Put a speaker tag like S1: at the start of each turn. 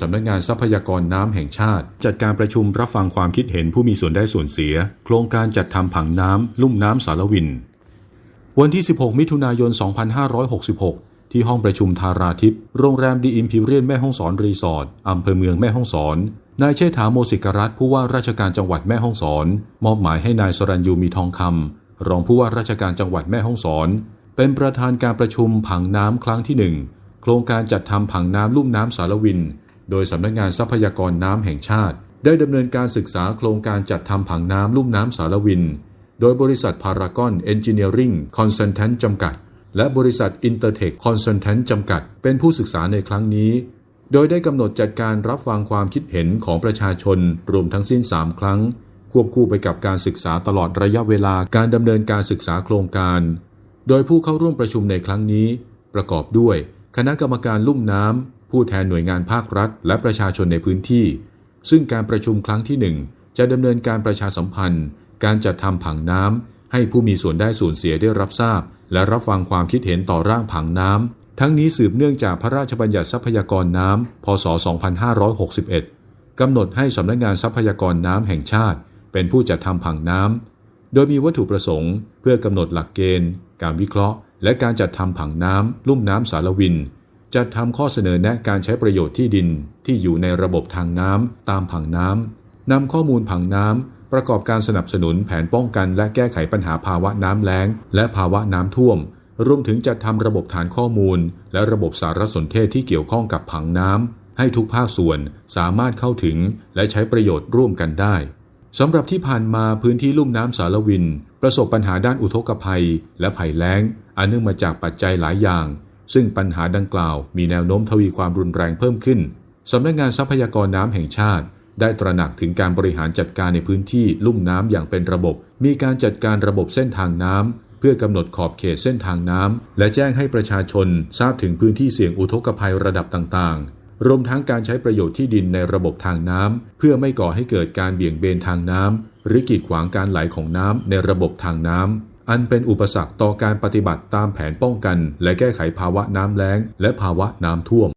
S1: สำนักงานทรัพยากรน้ำแห่งชาติ จัดการประชุมรับฟังความคิดเห็นผู้มีส่วนได้ส่วนเสีย โครงการจัดทำผังน้ำลุ่มน้ำสารวิน วันที่ 16 มิถุนายน 2566 ที่ห้องประชุมทาราทิพย์โรงแรมดีอิมพิเรียนแม่ฮ่องสอนรีสอร์ทอำเภอเมืองแม่ฮ่องสอนนายเชษฐาโมสิกรัตผู้ว่าราชการจังหวัดแม่ฮ่องสอน มอบหมายให้นายสรัญยูมีทองคำรองผู้ว่าราชการจังหวัดแม่ฮ่องสอน เป็นประธานการประชุมผังน้ำครั้งที่หนึ่งโครงการจัดทำผังน้ำลุ่มน้ำสารวิน โดยสำนักงานทรัพยากรน้ำแห่งชาติ ได้ดำเนินการศึกษาโครงการจัดทำผังน้ำลุ่มน้ำสารวิน โดยบริษัทพารากอนเอนจิเนียริงคอนซัลแทนจำกัด และบริษัทอินเตอร์เทคคอนซัลแทนจำกัด เป็นผู้ศึกษาในครั้งนี้ โดยได้กำหนดจัดการรับฟังความคิดเห็นของประชาชนรวมทั้งสิ้น 3 ครั้ง ควบคู่ไปกับการศึกษาตลอดระยะเวลาการดำเนินการศึกษาโครงการ โดยผู้เข้าร่วมประชุมในครั้งนี้ ประกอบด้วย คณะกรรมการลุ่มน้ำ ผู้แทนหน่วยงานภาครัฐ และประชาชนในพื้นที่ ซึ่งการประชุมครั้งที่หนึ่งจะดำเนินการประชาสัมพันธ์ การจัดทำผังน้ำให้ผู้มีส่วนได้ส่วนเสียได้รับทราบ และรับฟังความคิดเห็นต่อร่างผังน้ำทั้งนี้สืบเนื่องจากพระราชบัญญัติทรัพยากรน้ำพศ 2561 กำหนดให้สำนักงานทรัพยากรน้ำแห่งชาติ เป็นผู้จัดทำผังน้ำโดยมีวัตถุประสงค์ เพื่อกำหนดหลักเกณฑ์ การวิเคราะห์ และการจัดทำผังน้ำลุ่มน้ำสารวิน จัดทำข้อเสนอแนะการใช้ประโยชน์ที่ดินที่อยู่ในระบบทางน้ำตามผังน้ำนำข้อมูลผังน้ำประกอบการสนับสนุนแผนป้องกันและแก้ไขปัญหาภาวะน้ำแล้ง และภาวะน้ำท่วม รวมถึงจัดทำระบบฐานข้อมูล และระบบสารสนเทศที่เกี่ยวข้องกับผังน้ำให้ทุกภาคส่วนสามารถเข้าถึงและใช้ประโยชน์ร่วมกันได้สำหรับที่ผ่านมาพื้นที่ลุ่มน้ำสารวิน ประสบปัญหาด้านอุทกภัย และภัยแล้ง อันเนื่องมาจากปัจจัยหลายอย่าง ซึ่งปัญหาดังกล่าวมีแนวโน้มทวีความรุนแรงเพิ่มขึ้นสำนักงานทรัพยากรน้ำแห่งชาติ ได้ตระหนักถึงการบริหารจัดการในพื้นที่ลุ่มน้ำอย่างเป็นระบบ มีการจัดการระบบเส้นทางน้ำเพื่อกำหนดขอบเขตเส้นทางน้ำและแจ้งให้ประชาชนทราบถึงพื้นที่เสี่ยงอุทกภัยระดับต่างๆ รวมทั้งการใช้ประโยชน์ที่ดินในระบบทางน้ำเพื่อไม่ก่อให้เกิดการเบี่ยงเบนทางน้ำหรือกีดขวางการไหลของน้ำในระบบทางน้ำ อันเป็นอุปสรรคต่อการปฏิบัติตามแผนป้องกัน และแก้ไขภาวะน้ำแล้ง และภาวะน้ำท่วม